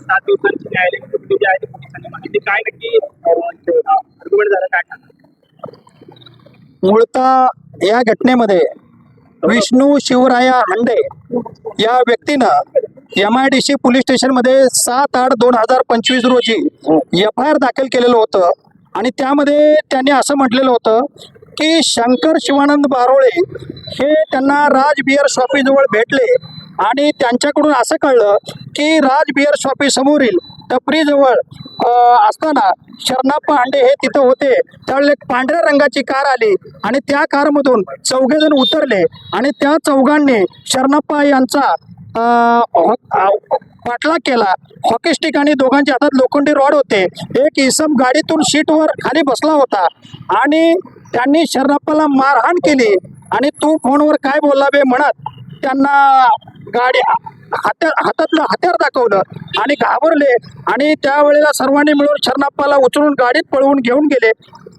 सात दिवसांची न्यायालयीन सुट्टी जी आहे ती पोलिसांनी मागितली काय नक्की आर्ग्युमेंट झालं काय या घटनेमध्ये विष्णू शिवराया हांडे या व्यक्तीनं M I D C police स्टेशनमध्ये सात आठ दोन हजार पंचवीस रोजी एफ आय आर दाखल केलेलं होतं. आणि त्यामध्ये त्यांनी असं म्हटलेलं होतं की शंकर शिवानंद बारोळे हे त्यांना राज बिअर शॉपीजवळ भेटले. आणि त्यांच्याकडून असं कळलं की राज बिअर शॉपी समोरील टपरीजवळ असताना शरणाप्पा हांडे हे तिथं होते. त्यावेळेला एक पांढऱ्या रंगाची कार आली आणि त्या कारमधून चौघेजण उतरले आणि त्या चौघांनी शरणाप्पा यांचा पाठलाग केला. हॉकी स्टिक आणि दोघांच्या हातात लोखंडी रॉड होते. एक इसम गाडीतून सीटवर खाली बसला होता आणि त्यांनी शरणाप्पाला मारहाण केली. आणि तू फोनवर काय बोलला बे म्हणत त्यांना गाडी हात्या हातातलं हत्यार दाखवलं आणि घाबरले आणि त्यावेळेला सर्वांनी मिळून शरणाप्पाला उचलून गाडीत पळवून घेऊन गेले.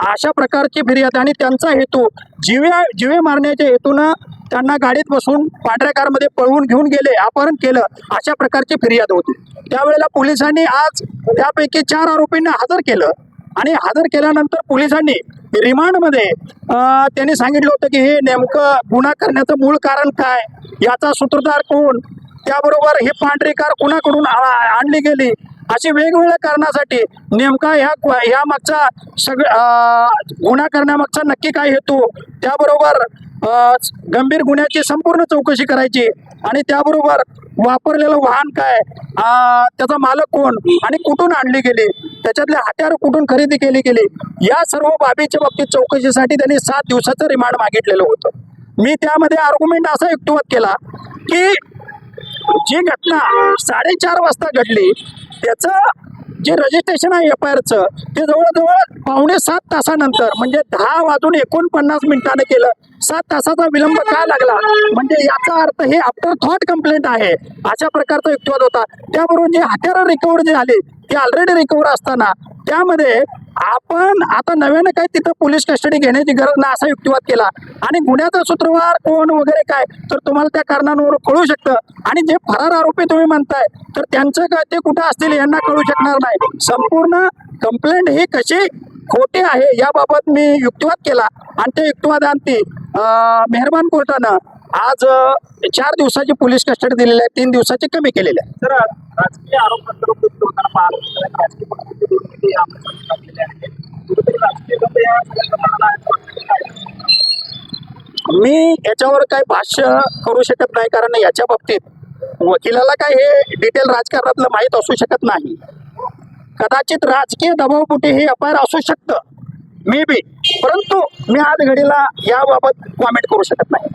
अशा प्रकारची फिर्याद आणि त्यांचा हेतू जिवे जिवे मारण्याच्या हेतूनं त्यांना गाडीत बसून पांढऱ्या कारमध्ये पळवून घेऊन गेले अपहरण केलं अशा प्रकारची फिर्याद होती. त्यावेळेला पोलिसांनी आज त्यापैकी चार आरोपींना हजर केलं आणि हजर केल्यानंतर पोलिसांनी रिमांडमध्ये त्यांनी सांगितलं होतं की हे नेमकं गुन्हा करण्याचं मूळ कारण काय? याचा सूत्रधार कोण? त्याबरोबर ही पांढरी कार कुणाकडून आ- आणली गेली? अशी वेगवेगळ्या कारणासाठी नेमका ह्या ह्या मागचा सगळं गुन्हा करण्यामागचा नक्की काय हेतू? त्याबरोबर गंभीर गुन्ह्याची संपूर्ण चौकशी करायची. आणि त्याबरोबर वापरलेलं वाहन काय? त्याचा मालक कोण? आणि कुठून आणली गेली? त्याच्यातले हत्यार कुठून खरेदी केली गेली? या सर्व बाबीच्या बाबतीत चौकशीसाठी त्यांनी सात दिवसाचं रिमांड मागितलेलं होतं. मी त्यामध्ये आर्ग्युमेंट असा युक्तिवाद केला की जी घटना साडेचार वाजता घडली त्याचं जे रजिस्ट्रेशन आहे एफ आय आरचं ते जवळजवळ पावणे सात तासानंतर म्हणजे दहा वाजून एकोणपन्नास मिनिटाने केलं. सात तासाचा विलंब का लागला? म्हणजे याचा अर्थ हे आफ्टर थॉट कंप्लेंट आहे. अशा प्रकारचा युक्तिवाद होता. त्याबरोबर जे हत्यारं रिकवर जे झाले ते ऑलरेडी रिकवर असताना त्यामध्ये आपण आता नव्यानं काय तिथं पोलीस कस्टडी घेण्याची गरज नाही असा युक्तिवाद केला. आणि गुन्ह्याचा सूत्रवार कोण वगैरे काय तर तुम्हाला त्या कारणांवर कळू शकतं. आणि जे फरार आरोपी तुम्ही म्हणताय तर त्यांचं काय ते कुठं असतील यांना कळू शकणार नाही. संपूर्ण कंप्लेंट ही कशी खोटी आहे याबाबत मी युक्तिवाद केला. आणि त्या युक्तिवादांती मेहरबान कोर्टानं आज चार दिवसाची पोलीस कस्टडी दिलेली आहे तीन दिवसाची कमी केलेली आहे. मी याच्यावर काही भाष्य करू शकत नाही कारण याच्या बाबतीत वकिलाला काय हे डिटेल राजकारणातलं माहीत असू शकत नाही. कदाचित राजकीय दबावपोटी हे अपार असू शकतं. May be. परंतु मी आज घडीला याबाबत कॉमेंट करू शकत नाही.